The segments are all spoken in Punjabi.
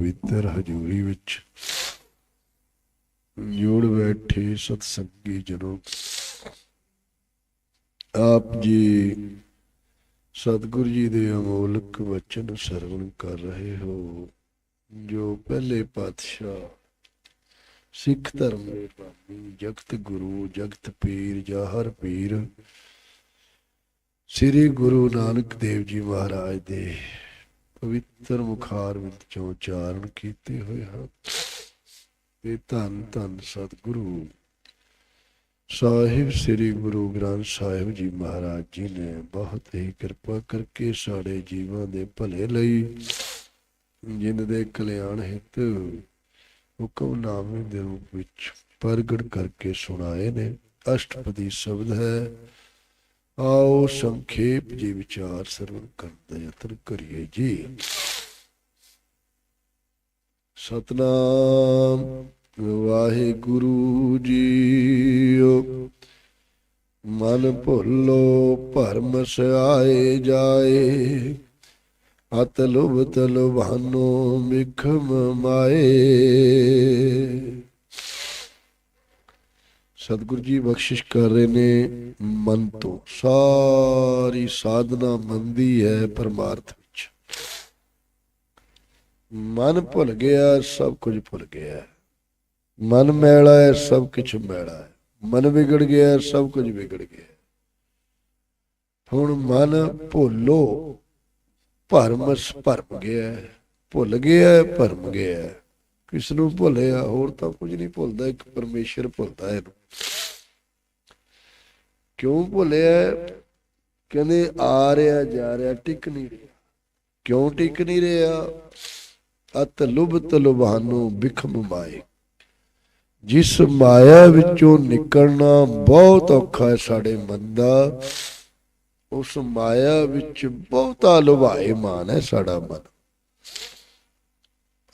ਪਵਿੱਤਰ ਹਜ਼ੂਰੀ ਵਿੱਚ ਜੁੜ ਬੈਠੇ ਸਤਸੰਗੀ ਜਨੋ। ਆਪ ਜੀ ਸਤਿਗੁਰੂ ਜੀ ਦੇ ਅਮੋਲਕ ਵਚਨ ਸਰਵਣ ਕਰ ਰਹੇ ਹੋ, ਜੋ ਪਹਿਲੇ ਪਾਤਸ਼ਾਹ ਸਿੱਖ ਧਰਮ ਦੇ ਬਾਨੀ ਜਗਤ ਗੁਰੂ, ਜਗਤ ਪੀਰ, ਜਾਹਰ ਪੀਰ, ਸ੍ਰੀ ਗੁਰੂ ਨਾਨਕ ਦੇਵ ਜੀ ਮਹਾਰਾਜ ਦੇ ਪਵਿੱਤਰ ਮੁਖਾਰ ਵਿੱਚ ਉਚਾਰਨ ਕੀਤੇ ਹੋਏ ਹਨ? ਇਹ ਧੰਨ ਧੰਨ ਸਤਿਗੁਰੂ। ਸਾਹਿਬ, ਸ੍ਰੀ ਗੁਰੂ ਗ੍ਰੰਥ ਸਾਹਿਬ ਜੀ ਮਹਾਰਾਜ ਜੀ ਨੇ ਬਹੁਤ ਹੀ ਕਿਰਪਾ ਕਰਕੇ ਸਾਡੇ ਜੀਵਾਂ ਦੇ ਭਲੇ ਲਈ ਜਿੰਨ ਦੇ ਕਲਿਆਣ ਹਿਤ ਹੁਕਮਨਾਮੇ ਦੇ ਰੂਪ ਵਿੱਚ ਪ੍ਰਗਟ ਕਰਕੇ ਸੁਣਾਏ ਨੇ। ਅਸ਼ਟਪਦੀ ਸ਼ਬਦ ਹੈ। ਆਓ ਸੰਖੇਪ ਜੀ ਵਿਚਾਰ ਸਰਵਣ ਕਰਨ ਦਾ ਯਤਨ ਕਰੀਏ ਜੀ। ਸਤਨਾਮ ਵਾਹਿਗੁਰੂ ਜੀਓ, ਮਨ ਭੁੱਲੋ, ਭਰਮ ਸਿਆਏ ਜਾਏ, ਅਤ ਲੁਭਤ ਲੁਭਾਨੋ, ਮਿਖਮ ਮਾਏ। ਸਤਿਗੁਰੂ ਜੀ ਬਖਸ਼ਿਸ਼ ਕਰ ਰਹੇ ਨੇ ਮਨ ਤੋਂ। ਸਾਰੀ ਸਾਧਨਾ ਮਨ ਦੀ ਹੈ ਪਰਮਾਰਥ ਵਿੱਚ। ਮਨ ਭੁੱਲ ਗਿਆ, ਸਭ ਕੁਝ ਭੁੱਲ ਗਿਆ। ਮਨ ਮੈਲਾ ਹੈ, ਸਭ ਕੁਝ ਮੈਲਾ ਹੈ। ਮਨ ਵਿਗੜ ਗਿਆ, ਸਭ ਕੁਝ ਵਿਗੜ ਗਿਆ। ਹੁਣ ਮਨ ਭੁੱਲੋ, ਭਰਮ ਭਰਮ ਗਿਆ। ਭੁੱਲ ਗਿਆ, ਭਰਮ ਗਿਆ। ਕਿਸ ਨੂੰ ਭੁੱਲਿਆ ਹੋਰ ਤਾਂ ਕੁਝ ਨਹੀਂ ਭੁੱਲਦਾ, ਇੱਕ ਪਰਮੇਸ਼ਰ ਭੁੱਲਦਾ ਹੈ ਕਿਉਂ ਭੁੱਲਿਆ ਕਹਿੰਦੇ ਆ ਰਿਹਾ, ਜਾ ਰਿਹਾ, ਟਿਕ ਨਹੀਂ ਰਿਹਾ। ਕਿਉਂ ਟਿਕ ਨਹੀਂ ਰਿਹਾ? ਅਤ ਲੁਭਤ ਲੁਭਾਨੋ ਬਿਖਮ ਮਾਏ। ਜਿਸ ਮਾਇਆ ਵਿੱਚੋਂ ਨਿਕਲਣਾ ਬਹੁਤ ਔਖਾ ਹੈ ਸਾਡੇ ਮਨ ਦਾ, ਉਸ ਮਾਇਆ ਵਿੱਚ ਬਹੁਤਾ ਲੁਭਾਏ ਮਾਨ ਹੈ ਸਾਡਾ ਮਨ।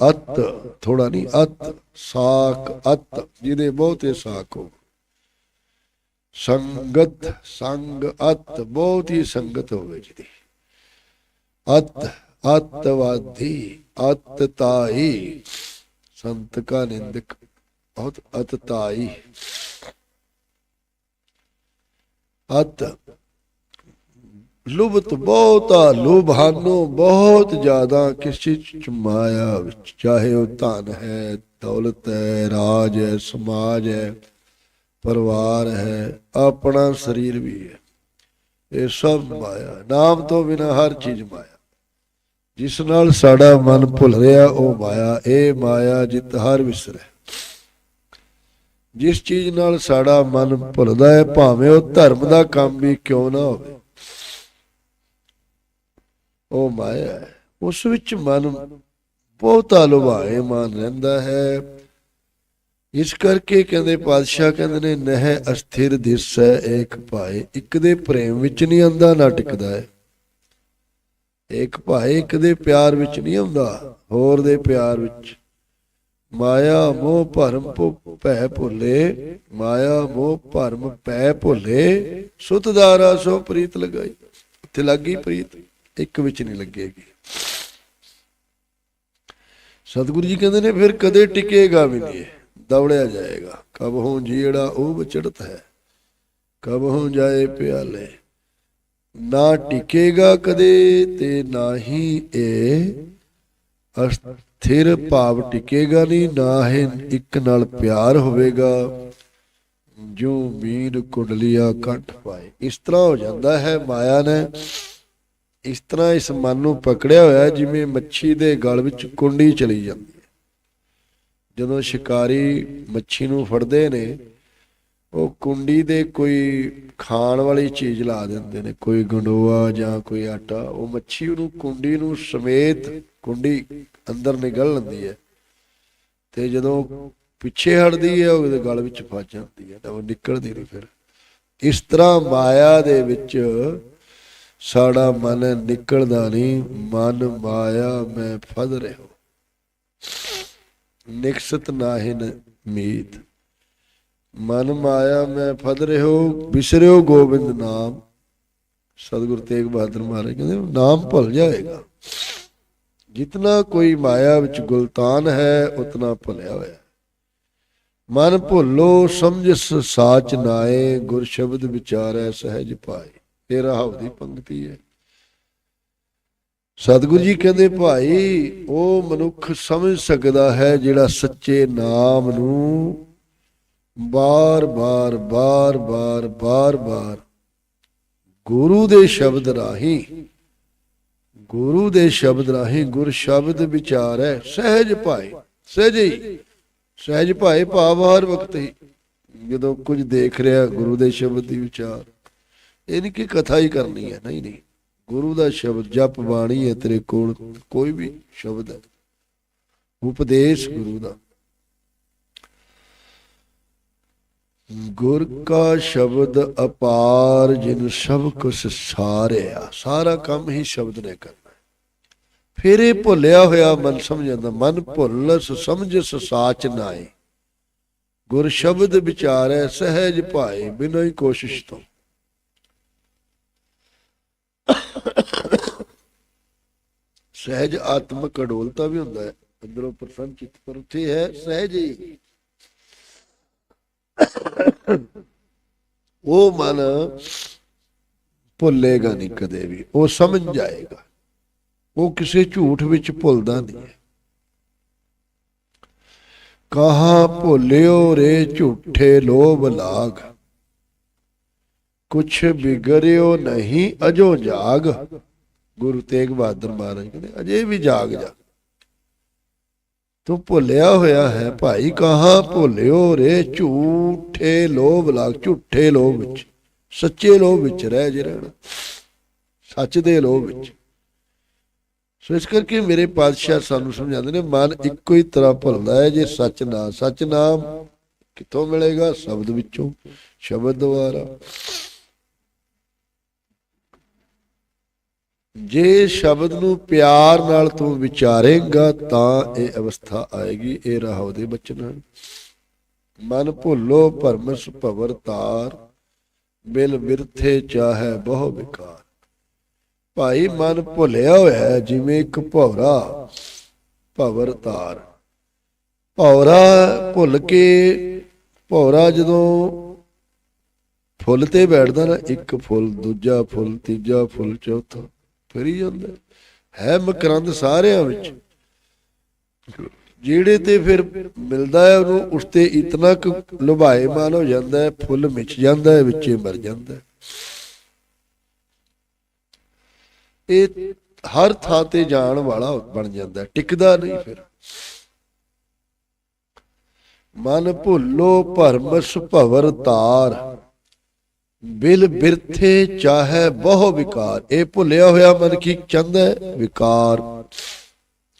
ਅਤ ਥੋੜਾ ਨਹੀਂ, ਅਤ ਸਾਖ ਅਤ, ਜਿਹਦੇ ਬਹੁਤੇ ਸਾਖ ਹੋ ਸੰਗਤ, ਸੰਗ, ਅਤ, ਬਹੁਤ ਹੀ ਸੰਗਤ ਹੋਵੇ ਜਿਹਦੀ। ਅਤ, ਅਤਵਾਦੀ, ਅਤਤਾਈ ਸੰਤ ਕਾ ਨਿੰਦਕ, ਬਹੁਤ ਅਤਤਾਈ। ਅਤ ਲੁਭਤ ਬਹੁਤਾ ਲੋਭਾਨੋ ਬਹੁਤ ਜ਼ਿਆਦਾ, ਕਿਸੇ ਚ ਮਾਇਆ ਵਿੱਚ, ਚਾਹੇ ਉਹ ਧਨ ਹੈ, ਦੌਲਤ ਹੈ, ਰਾਜ ਹੈ, ਸਮਾਜ ਹੈ, ਪਰਿਵਾਰ ਹੈ, ਆਪਣਾ ਸਰੀਰ ਵੀ ਹੈ। ਇਹ ਸਭ ਮਾਇਆ, ਨਾਮ ਤੋਂ ਬਿਨਾ ਹਰ ਚੀਜ਼ ਮਾਇਆ। ਜਿਸ ਨਾਲ ਸਾਡਾ ਮਨ ਭੁੱਲ ਰਿਹਾ, ਉਹ ਮਾਇਆ, ਇਹ ਮਾਇਆ ਜਿਤ ਹਰ ਵਿਸਰੇ। ਜਿਸ ਚੀਜ਼ ਨਾਲ ਸਾਡਾ ਮਨ ਭੁੱਲਦਾ ਹੈ, ਭਾਵੇਂ ਉਹ ਧਰਮ ਦਾ ਕੰਮ ਵੀ ਕਿਉਂ ਨਾ ਹੋਵੇ। ਉਹ ਮਾਇਆ ਹੈ ਉਸ ਵਿੱਚ ਮਨ ਬਹੁਤਾ ਲੁਭਾਏ ਮਨ ਰਹਿੰਦਾ ਹੈ। ਇਸ ਕਰਕੇ ਕਹਿੰਦੇ ਪਾਤਸ਼ਾਹ ਕਹਿੰਦੇ ਨੇ, ਨਹਿ ਅਸਥਿਰ ਦਿਸੈ, ਏਕ ਭਾਏ, ਇੱਕ ਦੇ ਪ੍ਰੇਮ ਵਿੱਚ ਨਹੀਂ ਆਂਦਾ ਨਾ ਟਿਕਦਾ ਹੈ। ਇੱਕ ਭਾਏ, ਇੱਕ ਦੇ ਪਿਆਰ ਵਿੱਚ ਨਹੀਂ ਆਉਂਦਾ, ਹੋਰ ਦੇ ਪਿਆਰ ਵਿੱਚ। ਮਾਇਆ ਮੋਹ ਭਰਮ ਭੁ- ਭੈ ਭੁੱਲੇ, ਮਾਇਆ ਮੋਹ ਭਰਮ ਭੈ ਭੁੱਲੇ, ਸੁਤਦਾਰਾ ਸੋ ਪ੍ਰੀਤ ਲਗਾਈ ਉੱਥੇ ਲੱਗੀ ਪ੍ਰੀਤ। ਇੱਕ ਵਿੱਚ ਨਹੀਂ ਲੱਗੇਗੀ। ਸਤਿਗੁਰੂ ਜੀ ਕਹਿੰਦੇ ਨੇ, ਫਿਰ ਕਦੇ ਟਿਕੇਗਾ ਵੀ ਨਹੀਂ ਦੌੜਿਆ ਜਾਏਗਾ। ਕਬ ਹੋਂ ਜੀੜਾ ਉਹ ਵਿਚੜਤ ਹੈ ਕਬ ਹੋਂ ਜਾਏ ਪਿਆਲੇ। ਨਾ ਟਿਕੇਗਾ ਕਦੇ ਤੇ ਨਾ ਹੀ ਇਹ ਅਸਥਿਰ ਭਾਵ ਟਿਕੇਗਾ ਨਹੀਂ, ਨਾ ਹੀ ਇੱਕ ਨਾਲ ਪਿਆਰ ਹੋਵੇਗਾ। ਜੋ ਮੀਨ ਕੁਡਲੀਆ ਕੰਠ ਪਾਏ। ਇਸ ਤਰ੍ਹਾਂ ਹੋ ਜਾਂਦਾ ਹੈ, ਮਾਇਆ ਨੇ ਇਸ ਤਰ੍ਹਾਂ ਇਸ ਮਨ ਨੂੰ ਪਕੜਿਆ ਹੋਇਆ ਜਿਵੇਂ ਮੱਛੀ ਦੇ ਗਲ ਵਿੱਚ ਕੁੰਡੀ ਚਲੀ ਜਾਂਦੀ ਹੈ। ਜਦੋਂ ਸ਼ਿਕਾਰੀ ਮੱਛੀ ਨੂੰ ਫੜਦੇ ਨੇ, ਉਹ ਕੁੰਡੀ ਦੇ ਕੋਈ ਖਾਣ ਵਾਲੀ ਚੀਜ਼ ਲਾ ਦਿੰਦੇ ਨੇ, ਕੋਈ ਗੰਡੋਆ ਜਾਂ ਕੋਈ ਆਟਾ। ਉਹ ਮੱਛੀ ਉਹਨੂੰ ਕੁੰਡੀ ਨੂੰ ਸਮੇਤ ਕੁੰਡੀ ਅੰਦਰ ਨਿਗਲ ਲੈਂਦੀ ਹੈ ਤੇ ਜਦੋਂ ਪਿੱਛੇ ਹਟਦੀ ਹੈ ਉਹਦੇ ਗਲ ਵਿੱਚ ਫਸ ਜਾਂਦੀ ਹੈ ਤਾਂ ਉਹ ਨਿਕਲਦੀ ਨਹੀਂ ਫਿਰ। ਇਸ ਤਰ੍ਹਾਂ ਮਾਇਆ ਦੇ ਵਿੱਚ ਸਾਡਾ ਮਨ ਨਿਕਲਦਾ ਨਹੀਂ, ਮਨ ਮਾਇਆ, ਮੈਂ ਫਦ ਰਹਿਓ ਨਿਕਸਤ ਨਾਹਿਨ ਮੀਤ। ਮਨ ਮਾਇਆ, ਮੈਂ ਫਦ ਰਹਿਓ ਵਿਸਰਿਓ ਗੋਬਿੰਦ ਨਾਮ। ਸਤਿਗੁਰ ਤੇਗ ਬਹਾਦਰ ਮਹਾਰਾਜ ਕਹਿੰਦੇ, ਨਾਮ ਭੁੱਲ ਜਾਏਗਾ। ਜਿਤਨਾ ਕੋਈ ਮਾਇਆ ਵਿੱਚ ਗੁਲਤਾਨ ਹੈ, ਉਤਨਾ ਭੁੱਲਿਆ ਹੋਇਆ ਮਨ ਭੁੱਲੋ ਸਮਝ ਸਾਚ ਨਾਏ, ਗੁਰ ਸ਼ਬਦ ਵਿਚਾਰੈ ਸਹਿਜ ਪਾਏ। ਇਹ ਰਾਹਵ ਦੀ ਪੰਕਤੀ ਹੈ। ਸਤਿਗੁਰੂ ਜੀ ਕਹਿੰਦੇ, ਭਾਈ, ਉਹ ਮਨੁੱਖ ਸਮਝ ਸਕਦਾ ਹੈ ਜਿਹੜਾ ਸੱਚੇ ਨਾਮ ਨੂੰ ਬਾਰ-ਬਾਰ ਬਾਰ-ਬਾਰ ਬਾਰ-ਬਾਰ ਗੁਰੂ ਦੇ ਸ਼ਬਦ ਰਾਹੀਂ, ਗੁਰੂ ਦੇ ਸ਼ਬਦ ਰਾਹੀਂ ਗੁਰ ਸ਼ਬਦ ਵਿਚਾਰ ਹੈ। ਸਹਿਜ ਭਾਏ, ਸਹਿਜ ਹੀ, ਸਹਿਜ ਭਾਏ ਭਾਵ ਹਰ ਵਕਤ ਹੀ। ਜਦੋਂ ਕੁਝ ਦੇਖ ਰਿਹਾ ਗੁਰੂ ਦੇ ਸ਼ਬਦ ਦੀ ਵਿਚਾਰ ਇਹ ਨਹੀਂ ਕਿ ਕਥਾ ਹੀ ਕਰਨੀ ਹੈ? ਨਹੀਂ ਨਹੀਂ। ਗੁਰੂ ਦਾ ਸ਼ਬਦ, ਜਪ ਬਾਣੀ ਹੈ ਤੇਰੇ ਕੋਲ, ਕੋਈ ਵੀ ਸ਼ਬਦ ਹੈ। ਉਪਦੇਸ਼ ਗੁਰੂ ਦਾ। ਗੁਰ ਕਾ ਸ਼ਬਦ ਅਪਾਰ, ਜਿਨ ਸਭ ਕੁਛ ਸਾਰਿਆ। ਸਾਰਾ ਕੰਮ ਹੀ ਸ਼ਬਦ ਨੇ ਕਰਨਾ ਫਿਰ ਇਹ ਭੁੱਲਿਆ ਹੋਇਆ ਮਨ ਸਮਝ ਜਾਂਦਾ, ਮਨ ਭੁੱਲਸ ਸਮਝਸ ਸਾਚ ਨਾਏ ਗੁਰ ਸ਼ਬਦ ਵਿਚਾਰੈ, ਸਹਿਜ ਭਾਏ ਬਿਨਾਂ ਹੀ ਕੋਸ਼ਿਸ਼ ਤੋਂ। ਸਹਿਜ ਆਤਮਕ ਅਡੋਲਤਾ ਵੀ ਹੁੰਦਾ ਹੈ। ਅੰਦਰੋਂ ਪ੍ਰਸੰਨ ਚਿੱਤ ਪਰ ਉੱਥੇ ਹੈ ਸਹਿਜ ਹੀ। ਉਹ ਮਨ ਭੁੱਲੇਗਾ ਨਹੀਂ ਕਦੇ ਵੀ। ਉਹ ਸਮਝ ਜਾਏਗਾ। ਉਹ ਕਿਸੇ ਝੂਠ ਵਿੱਚ ਭੁੱਲਦਾ ਨਹੀਂ ਹੈ। ਕਹਾ ਭੁੱਲਿਓ ਰੇ ਝੂਠੇ ਲੋਭ ਲਾਗ। ਕੁਛ ਬਿਗਰਿਓ ਨਹੀਂ ਅਜੋ ਜਾਗ। ਗੁਰੂ ਤੇਗ ਬਹਾਦਰ ਮਹਾਰਾਜ ਕਹਿੰਦੇ, ਅਜੇ ਵੀ ਜਾਗ ਜਾ। ਤੂੰ ਭੁੱਲਿਆ ਹੋਇਆ ਹੈ ਭਾਈ ਕਹਾ, ਭੁੱਲਿਓ ਰੇ ਝੂਠੇ ਲੋਭ ਲਾਗ ਝੂਠੇ ਲੋਭ ਵਿੱਚ, ਸੱਚੇ ਲੋਭ ਵਿੱਚ ਰਹਿ ਜੇ ਰਹਿਣਾ। ਸੱਚ ਦੇ ਲੋਭ ਵਿੱਚ। ਸੋ ਇਸ ਕਰਕੇ ਮੇਰੇ ਪਾਤਸ਼ਾਹ ਸਾਨੂੰ ਸਮਝਾਉਂਦੇ ਨੇ, ਮਨ ਇੱਕੋ ਹੀ ਤਰ੍ਹਾਂ ਭੁੱਲਦਾ ਹੈ ਜੇ ਸੱਚ ਨਾ, ਸੱਚ ਨਾਮ ਕਿੱਥੋਂ ਮਿਲੇਗਾ? ਸ਼ਬਦ ਵਿੱਚੋਂ, ਸ਼ਬਦ ਦੁਆਰਾ। ਜੇ ਸ਼ਬਦ ਨੂੰ ਪਿਆਰ ਨਾਲ ਤੂੰ ਵਿਚਾਰੇਗਾ ਤਾਂ ਇਹ ਅਵਸਥਾ ਆਏਗੀ, ਇਹ ਰਾਹੋ ਦੇ ਬਚਨ ਹਨ। ਮਨ ਭੁੱਲੋ ਭਰਮਸ ਭਵਰ ਤਾਰ, ਬਿਲ ਵਿਰਥੇ ਚਾਹੇ ਬਹੁ ਵਿਕਾਰ। ਭਾਈ ਮਨ ਭੁੱਲਿਆ ਹੋਇਆ ਜਿਵੇਂ ਇੱਕ ਭੌਰਾ ਭਵਰ ਤਾਰ। ਭੌਰਾ ਭੁੱਲ ਕੇ, ਭੌਰਾ ਜਦੋਂ ਫੁੱਲ ਤੇ ਬੈਠਦਾ ਨਾ, ਇੱਕ ਫੁੱਲ, ਦੂਜਾ ਫੁੱਲ, ਤੀਜਾ ਫੁੱਲ, ਚੌਥਾ। ਫਿਰ ਜਾਂਦਾ। ਹੈ ਮਕਰੰਦ ਸਾਰਿਆਂ ਵਿੱਚ। ਜਿਹੜੇ ਤੇ ਫਿਰ ਮਿਲਦਾ ਹੈ ਉਹਨੂੰ, ਉਸ ਤੇ ਇਤਨਾ ਕੁ ਲੁਭਾਏਮਾਨ ਹੋ ਜਾਂਦਾ ਹੈ, ਫੁੱਲ ਮਿਚ ਜਾਂਦਾ ਹੈ, ਵਿੱਚੇ ਮਰ ਜਾਂਦਾ ਹੈ। ਇਹ ਹਰ ਥਾਂ ਤੇ ਜਾਣ ਵਾਲਾ ਬਣ ਜਾਂਦਾ ਟਿਕਦਾ ਨਹੀਂ ਫਿਰ। ਮਨ ਭੁੱਲੋ ਭਰਮਸ ਭਵਰ ਤਾਰ। ਬਿਲ ਬਿਰਥੇ ਚਾਹੇ ਬਹੁ ਵਿਕਾਰ। ਇਹ ਭੁੱਲਿਆ ਹੋਇਆ ਮਨ ਕੀ ਚਾਹੁੰਦਾ ਹੈ? ਵਿਕਾਰ।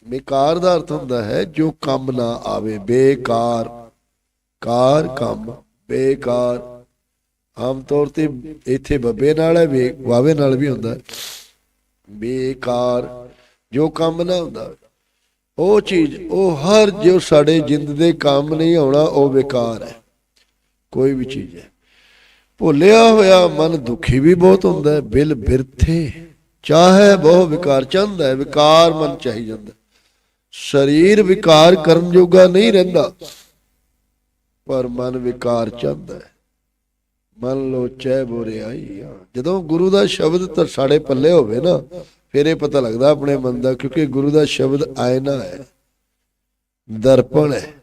ਵਿਕਾਰ ਦਾ ਅਰਥ ਹੁੰਦਾ ਹੈ, ਜੋ ਕੰਮ ਨਾ ਆਵੇ, ਬੇਕਾਰ। ਕਾਰ ਕੰਮ, ਬੇਕਾਰ। ਆਮ ਤੌਰ ਤੇ ਇੱਥੇ ਬੱਬੇ ਨਾਲ ਹੈ, ਵੇ- ਵਾਵੇ ਨਾਲ ਵੀ ਹੁੰਦਾ ਹੈ। ਬੇਕਾਰ, ਜੋ ਕੰਮ ਨਾ ਹੁੰਦਾ। ਉਹ ਚੀਜ਼, ਉਹ ਹਰ ਜੋ ਸਾਡੇ ਜਿੰਦ ਦੇ ਕੰਮ ਨਹੀਂ ਆਉਣਾ, ਉਹ ਬੇਕਾਰ ਹੈ। ਕੋਈ ਵੀ ਚੀਜ਼ ਹੈ। ਭੁੱਲਿਆ ਹੋਇਆ ਮਨ ਦੁਖੀ ਵੀ ਬਹੁਤ ਹੁੰਦਾ ਹੈ, ਬਿਲ ਬਿਰਥੇ। ਚਾਹੇ ਬਹੁ ਵਿਕਾਰ ਚਾਹੁੰਦਾ ਹੈ, ਵਿਕਾਰ ਮਨ ਚਾਹੀ ਜਾਂਦਾ ਸਰੀਰ ਵਿਕਾਰ ਕਰਨ ਜੋਗਾ ਨਹੀਂ ਰਹਿੰਦਾ, ਪਰ ਮਨ ਵਿਕਾਰ ਚਾਹੁੰਦਾ ਹੈ। ਮਨ ਲੋ ਚੈ ਬੁਰਿਆਈ ਆ। ਜਦੋਂ ਗੁਰੂ ਦਾ ਸ਼ਬਦ ਤਾਂ ਸਾਡੇ ਪੱਲੇ ਹੋਵੇ ਨਾ, ਫਿਰ ਇਹ ਪਤਾ ਲੱਗਦਾ ਆਪਣੇ ਮਨ ਦਾ, ਕਿਉਂਕਿ ਗੁਰੂ ਦਾ ਸ਼ਬਦ ਆਇਨਾ ਹੈ, ਦਰਪਣ ਹੈ।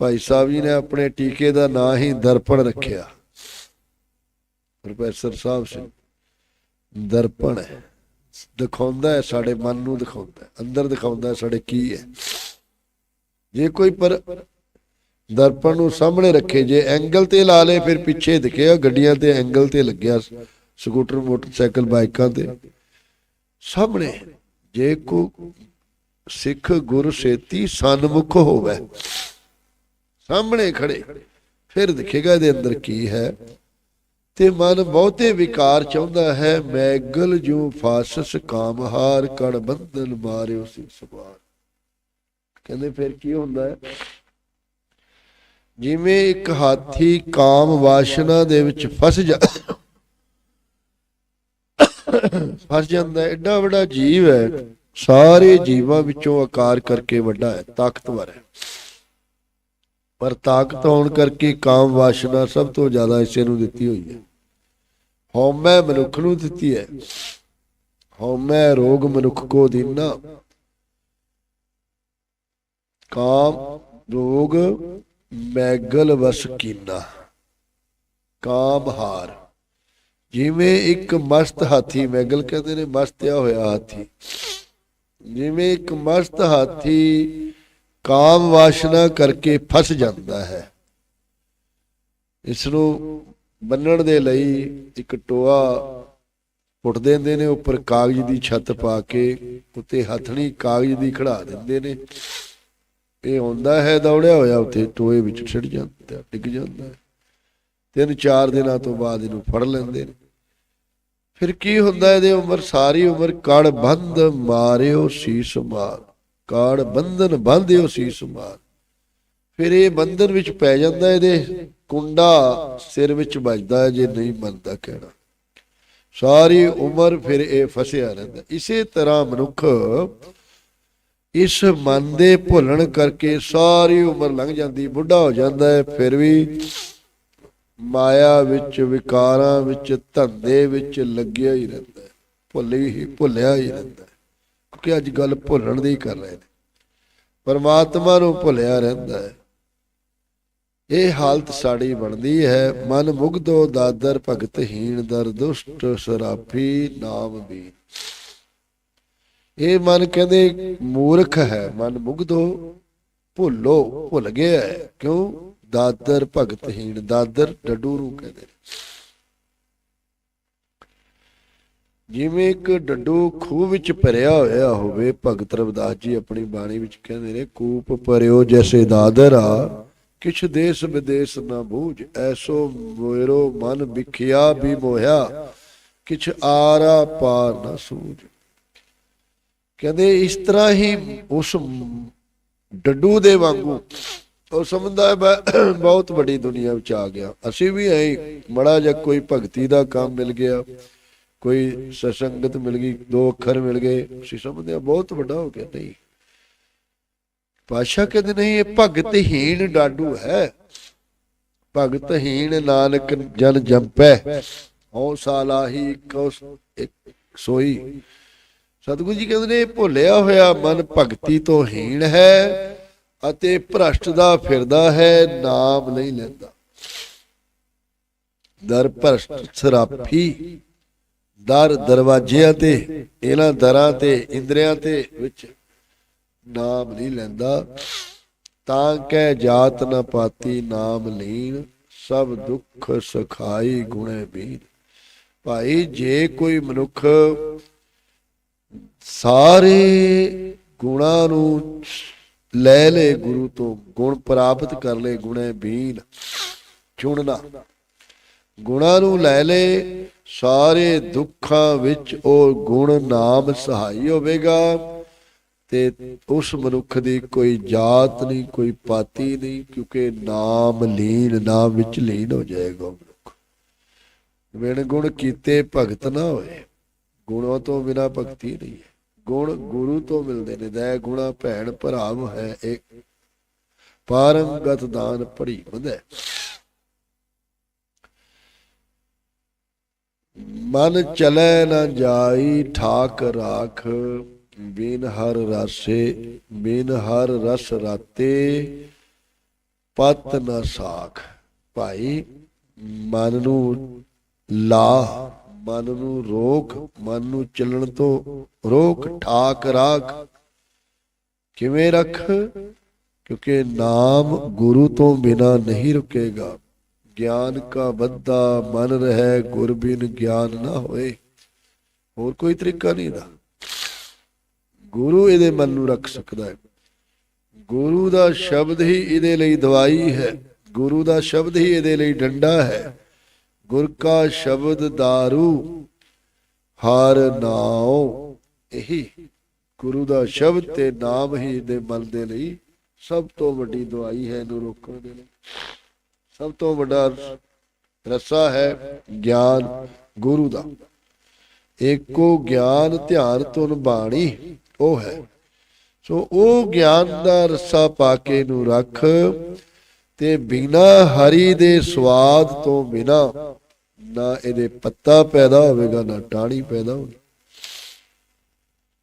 ਭਾਈ ਸਾਹਿਬ ਜੀ ਨੇ ਆਪਣੇ ਟੀਕੇ ਦਾ ਨਾਂ ਹੀ ਦਰਪਣ ਰੱਖਿਆ। ਪ੍ਰੋਫੈਸਰ ਸਾਹਿਬ ਸਿੰਘ ਦਰਪਣ ਹੈ। ਦਿਖਾਉਂਦਾ ਹੈ, ਸਾਡੇ ਮਨ ਨੂੰ ਦਿਖਾਉਂਦਾ ਹੈ। ਅੰਦਰ ਦਿਖਾਉਂਦਾ ਹੈ, ਸਾਡੇ ਕੀ ਹੈ। ਜੇ ਕੋਈ ਪਰ ਦਰਪਣ ਨੂੰ ਸਾਹਮਣੇ ਰੱਖੇ, ਜੇ ਐਂਗਲ ਤੇ ਲਾ ਲੇ, ਫਿਰ ਪਿੱਛੇ ਦਿਖੇਗਾ ਗੱਡੀਆਂ ਤੇ ਐਂਗਲ ਤੇ ਲੱਗਿਆ ਸਕੂਟਰ, ਮੋਟਰਸਾਈਕਲ, ਬਾਈਕਾਂ ਤੇ। ਸਾਹਮਣੇ ਜੇ ਕੋ ਸਿੱਖ ਗੁਰ ਸੇਤੀ ਸਨਮੁਖ ਹੋਵੇ, ਸਾਹਮਣੇ ਖੜੇ, ਫਿਰ ਦਿਖੇਗਾ ਇਹਦੇ ਅੰਦਰ ਕੀ ਹੈ। ਤੇ ਮਨ ਬਹੁਤੇ ਵਿਕਾਰ ਚਾਹੁੰਦਾ ਹੈ ਮੈਗਲ ਜੂ ਫਾਸਸ ਕਾਮਹਾਰ ਕੜ ਬੰਧਨ ਮਾਰਿਓ ਸੀ ਸਵਾਰ। ਕਹਿੰਦੇ ਫਿਰ ਕੀ ਹੁੰਦਾ ਹੈ? ਜਿਵੇਂ ਇੱਕ ਹਾਥੀ ਕਾਮ ਵਾਸ਼ਨਾ ਦੇ ਵਿੱਚ ਫਸ ਜਾ ਫਸ ਜਾਂਦਾ ਹੈ, ਐਡਾ ਵੱਡਾ ਜੀਵ ਹੈ ਸਾਰੇ ਜੀਵਾਂ ਵਿੱਚੋਂ ਆਕਾਰ ਕਰਕੇ ਵੱਡਾ ਹੈ ਤਾਕਤਵਰ ਹੈ। ਪਰ ਤਾਕਤ ਹੋਣ ਕਰਕੇ ਕਾਮ ਵਾਸ਼ਨਾ ਸਭ ਤੋਂ ਜ਼ਿਆਦਾ ਇਸੇ ਨੂੰ ਦਿੱਤੀ ਹੋਈ ਹੈ। ਹਉਮੈ ਮਨੁੱਖ ਨੂੰ ਦਿੱਤੀ ਹੈ। ਹਉਮੈ ਰੋਗ ਮਨੁੱਖ ਕੋ ਦੀਨਾ। ਕਾਮ ਰੋਗ ਮੈਗਲ ਵਸ ਕੀਨਾ। ਕਾਮ ਹਾਰ। ਜਿਵੇਂ ਇੱਕ ਮਸਤ ਹਾਥੀ, ਮੈਗਲ ਕਹਿੰਦੇ ਨੇ, ਮਸਤਿਆ ਹੋਇਆ ਹਾਥੀ। ਜਿਵੇਂ ਇੱਕ ਮਸਤ ਹਾਥੀ ਕਾਮ ਵਾਸ਼ਨਾ ਕਰਕੇ ਫਸ ਜਾਂਦਾ ਹੈ। ਇਸ ਨੂੰ ਬੰਨਣ ਦੇ ਲਈ ਇੱਕ ਟੋਆ ਪੁੱਟ ਦਿੰਦੇ ਨੇ, ਉੱਪਰ ਕਾਗਜ਼ ਦੀ ਛੱਤ ਪਾ ਕੇ, ਉੱਤੇ ਹਥਣੀ ਕਾਗਜ਼ ਦੀ ਖੜਾ ਦਿੰਦੇ ਨੇ। ਇਹ ਹੁੰਦਾ ਹੈ, ਦੌੜਿਆ ਹੋਇਆ ਉੱਥੇ ਟੋਏ ਵਿੱਚ ਛਿੜ ਜਾਂਦਾ, ਡਿੱਗ ਜਾਂਦਾ ਹੈ। ਤਿੰਨ ਚਾਰ ਦਿਨਾਂ ਤੋਂ ਬਾਅਦ ਇਹਨੂੰ ਫੜ ਲੈਂਦੇ ਨੇ। ਫਿਰ ਕੀ ਹੁੰਦਾ, ਇਹਦੇ ਉਮਰ, ਸਾਰੀ ਉਮਰ ਕੜ ਬੰਧ ਮਾਰਿਓ ਸੀਸ ਮਾਰ। ਕੜ ਬੰਧਨ ਬੰਧਿਓ ਸੀਸ ਮਾਰ ਫਿਰ ਇਹ ਬੰਧਨ ਵਿੱਚ ਪੈ ਜਾਂਦਾ ਇਹਦੇ, ਕੁੰਡਾ ਸਿਰ ਵਿੱਚ ਵੱਜਦਾ ਜੇ ਨਹੀਂ ਮੰਨਦਾ ਕਹਿਣਾ। ਸਾਰੀ ਉਮਰ ਫਿਰ ਇਹ ਫਸਿਆ ਰਹਿੰਦਾ। ਇਸੇ ਤਰ੍ਹਾਂ ਮਨੁੱਖ ਇਸ ਮਨ ਦੇ ਭੁੱਲਣ ਕਰਕੇ ਸਾਰੀ ਉਮਰ ਲੰਘ ਜਾਂਦੀ, ਬੁੱਢਾ ਹੋ ਜਾਂਦਾ ਹੈ, ਫਿਰ ਵੀ ਮਾਇਆ ਵਿੱਚ, ਵਿਕਾਰਾਂ ਵਿੱਚ, ਧੰਦੇ ਵਿੱਚ ਲੱਗਿਆ ਹੀ ਰਹਿੰਦਾ ਹੈ, ਭੁੱਲੀ ਹੀ ਭੁੱਲਿਆ ਹੀ ਰਹਿੰਦਾ ਹੈ ਅੱਜ ਗੱਲ ਭੁੱਲਣ ਦੀ ਕਰ ਰਹੇ ਨੇ। ਪਰਮਾਤਮਾ ਨੂੰ ਭੁੱਲਿਆ ਰਹਿੰਦਾ ਹੈ। ਇਹ ਹਾਲਤ ਸਾਡੀ ਬਣਦੀ ਹੈ। ਮਨ ਮੁਗਧੋ ਦਾਦਰ ਭਗਤਹੀਣ ਦਰ ਦੁਸ਼ਟ ਸਰਾਫੀ ਨਾਮ ਵੀ ਇਹ ਮਨ ਕਹਿੰਦੇ ਮੂਰਖ ਹੈ। ਮਨ ਮੁਗਧੋ ਭੁੱਲੋ, ਭੁੱਲ ਗਿਆ ਹੈ। ਕਿਉਂ? ਦਾਦਰ ਭਗਤਹੀਣ ਦਾਦਰ ਡੱਡੂ ਨੂੰ ਕਹਿੰਦੇ ਜਿਵੇਂ ਇੱਕ ਡੱਡੂ ਖੂਹ ਵਿੱਚ ਭਰਿਆ ਹੋਇਆ ਹੋਵੇ, ਭਗਤ ਰਵਿਦਾਸ ਜੀ ਆਪਣੀ ਬਾਣੀ ਵਿੱਚ ਕਹਿੰਦੇ ਨੇ, ਕੂਪ ਭਰਿਓ ਜੈਸੇ ਦਾਦਰ ਕਿਛ ਦੇਸ ਵਿਦੇਸ ਨਾ ਬੂਝ, ਐਸੋ ਮੋਇਰੋ ਮਨ ਵਿਖਿਆ ਵੀ ਮੋਹਿਆ, ਕਿਛ ਆਰਾ ਪਾਰ ਨਾ ਸੂਝ। ਕਹਿੰਦੇ ਇਸ ਤਰ੍ਹਾਂ ਹੀ ਉਸ ਡੱਡੂ ਦੇ ਵਾਂਗੂ ਉਹ ਸਮਝਦਾ ਮੈਂ ਬਹੁਤ ਵੱਡੀ ਦੁਨੀਆ ਵਿੱਚ ਆ ਗਿਆ। ਅਸੀਂ ਵੀ ਐ ਮੜਾ ਜਿਹਾ ਕੋਈ ਭਗਤੀ ਦਾ ਕੰਮ ਮਿਲ ਗਿਆ। ਕੋਈ ਸਸੰਗਤ ਮਿਲ ਗਈ, ਦੋ ਅੱਖਰ ਮਿਲ ਗਏ, ਅਸੀਂ ਸਮਝਦੇ ਹਾਂ, ਬਹੁਤ ਵੱਡਾ ਹੋ ਗਿਆ, ਨਹੀਂ। ਪਾਸ਼ਾ ਕਹਿੰਦੇ, ਨਹੀਂ, ਇਹ ਭਗਤਹੀਣ ਡਾਡੂ ਹੈ। ਭਗਤਹੀਣ ਨਾਨਕ ਜਨ ਜੰਪੈ ਹਉ ਸਾਲਾਹੀ ਕੋ ਇੱਕ ਸੋਈ। ਸਤਿਗੁਰੂ ਜੀ ਕਹਿੰਦੇ ਨੇ, ਇਹ ਭੁੱਲਿਆ ਹੋਇਆ ਮਨ ਭਗਤੀ ਤੋਂ ਹੀਣ ਹੈ ਅਤੇ ਭ੍ਰਸ਼ਟ ਦਾ ਫਿਰਦਾ ਹੈ, ਨਾਮ ਨਹੀਂ ਲੈਂਦਾ। ਦਰ ਭ੍ਰਸ਼ਟ ਸਰਾਫੀ ਦਰ ਦਰਵਾਜ਼ਿਆਂ ਤੇ, ਇਹਨਾਂ ਦਰਾਂ ਤੇ, ਇੰਦਰੀਆਂ ਤੇ ਵਿੱਚ ਨਾਮ ਨਹੀਂ ਲੈਂਦਾ। ਤਾਂ ਕਹਿ ਜਾਤ ਨ ਪਾਤੀ, ਨਾਮ ਲੀਨ, ਸਭ ਦੁੱਖ ਸਖਾਈ ਗੁਣੇ ਬੀਨ। ਭਾਈ, ਜੇ ਕੋਈ ਮਨੁੱਖ ਸਾਰੇ ਗੁਣਾਂ ਨੂੰ ਲੈ ਲੈ ਗੁਰੂ ਤੋਂ, ਗੁਣ ਪ੍ਰਾਪਤ ਕਰ ਲੈ ਗੁਣੇ ਬੀਨ ਚੁਣਨਾ ਗੁਣਾਂ ਨੂੰ ਲੈ ਲੈ ਸਾਰੇ ਦੁੱਖਾਂ ਵਿੱਚ ਉਹ ਗੁਣ ਨਾਮ ਸਹਾਈ ਹੋਵੇਗਾ ਤੇ ਉਸ ਮਨੁੱਖ ਦੀ ਕੋਈ ਜਾਤ ਨਹੀਂ, ਕੋਈ ਪਾਤੀ ਨਹੀਂ, ਕਿਉਂਕਿ ਨਾਮ ਲੀਨ ਨਾਮ ਵਿੱਚ ਲੀਨ ਹੋ ਜਾਏਗਾ ਮਨੁੱਖ। ਵਿਣ ਗੁਣ ਕੀਤੇ ਭਗਤ ਨਾ ਹੋਏ। ਗੁਣਾਂ ਤੋਂ ਬਿਨਾ ਭਗਤੀ ਨਹੀਂ ਹੈ। ਗੁਣ ਗੁਰੂ ਤੋਂ ਮਿਲਦੇ ਨੇ। ਦਇਆ ਗੁਣਾ ਭੈਣ ਭਰਾਵ ਹੈ ਇੱਕ। ਪਾਰੰਗਤ ਦਾਨ ਭਰੀ ਬੰਦੇ ਮਨ ਚਲੇ ਨਾ ਜਾਈ ਠਾਕ ਰਾਖ, ਬਿਨ ਹਰ ਰਸੇ, ਬਿਨ ਹਰ ਰਸ ਰਾਤੇ, ਪਤ ਨ ਸਾਖ। ਭਾਈ, ਮਨ ਨੂੰ ਲਾ ਮਨ ਨੂੰ ਰੋਕ, ਮਨ ਨੂੰ ਚੱਲਣ ਤੋਂ ਰੋਕ, ਠਾਕ ਰਾਖ। ਕਿਵੇਂ ਰੱਖ? ਕਿਉਂਕਿ ਨਾਮ ਗੁਰੂ ਤੋਂ ਬਿਨਾ ਨਹੀਂ ਰੁਕੇਗਾ। ਗਿਆਨ ਕਾ ਬੱਧਾ ਮਨ ਰਹਿ ਗੁਰ ਬਿਨ ਗਿਆਨ ਨਾ ਹੋਏ। ਹੋਰ ਕੋਈ ਤਰੀਕਾ ਨਹੀਂ ਦਾ ਗੁਰੂ ਇਹਦੇ ਮਨ ਨੂੰ ਰੱਖ ਸਕਦਾ ਹੈ। ਗੁਰੂ ਦਾ ਸ਼ਬਦ ਹੀ ਇਹਦੇ ਲਈ ਦਵਾਈ ਹੈ। ਗੁਰੂ ਦਾ ਸ਼ਬਦ ਹੀ ਇਹਦੇ ਲਈ ਡੰਡਾ ਹੈ। ਗੁਰ ਕਾ ਸ਼ਬਦ दारू ਹਰ ਨਾਉ, ਇਹੀ। ਗੁਰੂ ਦਾ ਸ਼ਬਦ ਤੇ ਨਾਮ ਹੀ ਇਹਦੇ ਮਨ ਦੇ ਲਈ ਸਭ ਤੋਂ ਵੱਡੀ ਦਵਾਈ ਹੈ, ਇਹਨੂੰ ਰੋਕਣ ਦੇ ਲਈ। ਸਭ ਤੋਂ ਵੱਡਾ ਰਸਾ ਹੈ ਗਿਆਨ ਗੁਰੂ ਦਾ। ਏਕੋ ਗਿਆਨ ਧਿਆਨ ਤੁਨ ਬਾਣੀ ਉਹ ਹੈ। ਸੋ ਉਹ ਗਿਆਨ ਦਾ ਰੱਸਾ ਪਾ ਕੇ ਨੂੰ ਰੱਖ ਤੇ ਬਿਨਾ ਹਰੀ ਦੇ ਸਵਾਦ ਤੋਂ ਬਿਨਾ ਨਾ ਇਹਦੇ ਪੱਤਾ ਪੈਦਾ ਹੋਵੇਗਾ, ਨਾ ਟਾਣੀ ਪੈਦਾ ਹੋਵੇ